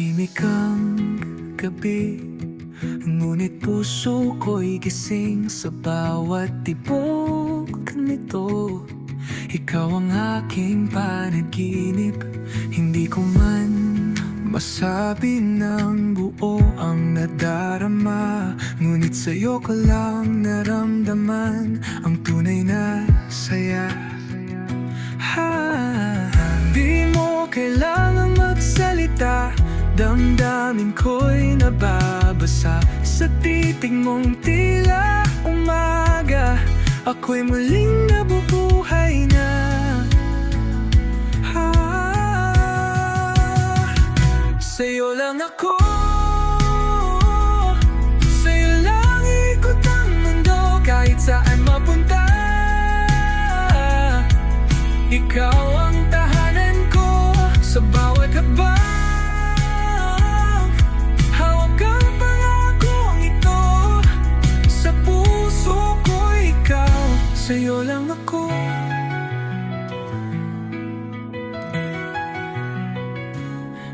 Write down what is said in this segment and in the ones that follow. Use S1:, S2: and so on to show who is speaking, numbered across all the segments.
S1: Tahimik ang gabi Ngunit puso ko'y gising sa bawat tibok nito. Ikaw ang aking panaginip Hindi ko man masabi ng buo ang nadarama. Ngunit sa'yo ko lang naramdaman Ang Damdamin ko'y nababasa Sa titig mong tila umaga. Ako'y muling nabubuhay na. Ha, Sa'yo lang ako. Sa'yo lang ikot ang mundo Kahit mapunta. Ikaw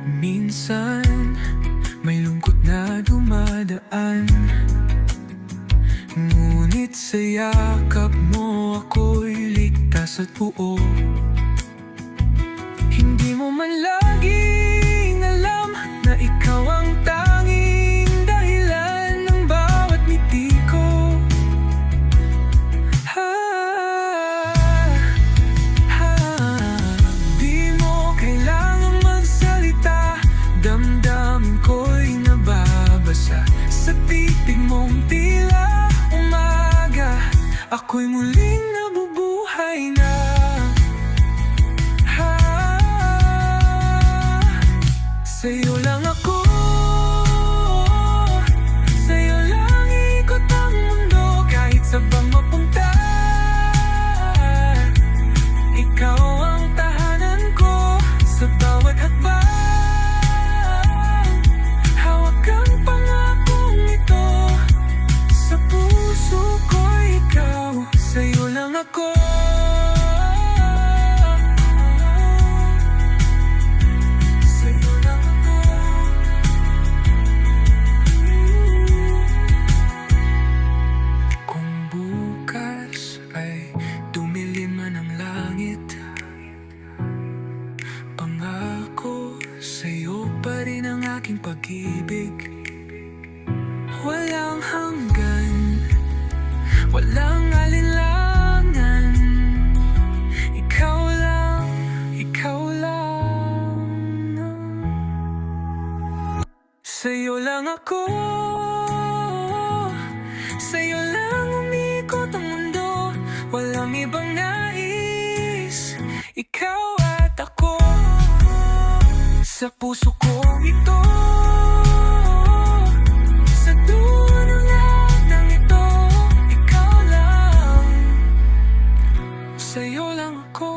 S1: Minsan may lungkot na dumadaan. Ngunit sa yakap mo ako'y ligtas at buo. Hindi mo man Ako'y muling nabubuhay na. Ha, Sa'yo lang aking pag-ibig. Walang hanggan, walang alinlangan. Ikaw lang, ikaw lang. Sa'yo lang ako. Sa'yo lang umikot ang mundo. Walang ibang nais. Ikaw sa puso ko ito. Sa dulo ng lahat ito Ikaw lang. Sa'yo lang ako.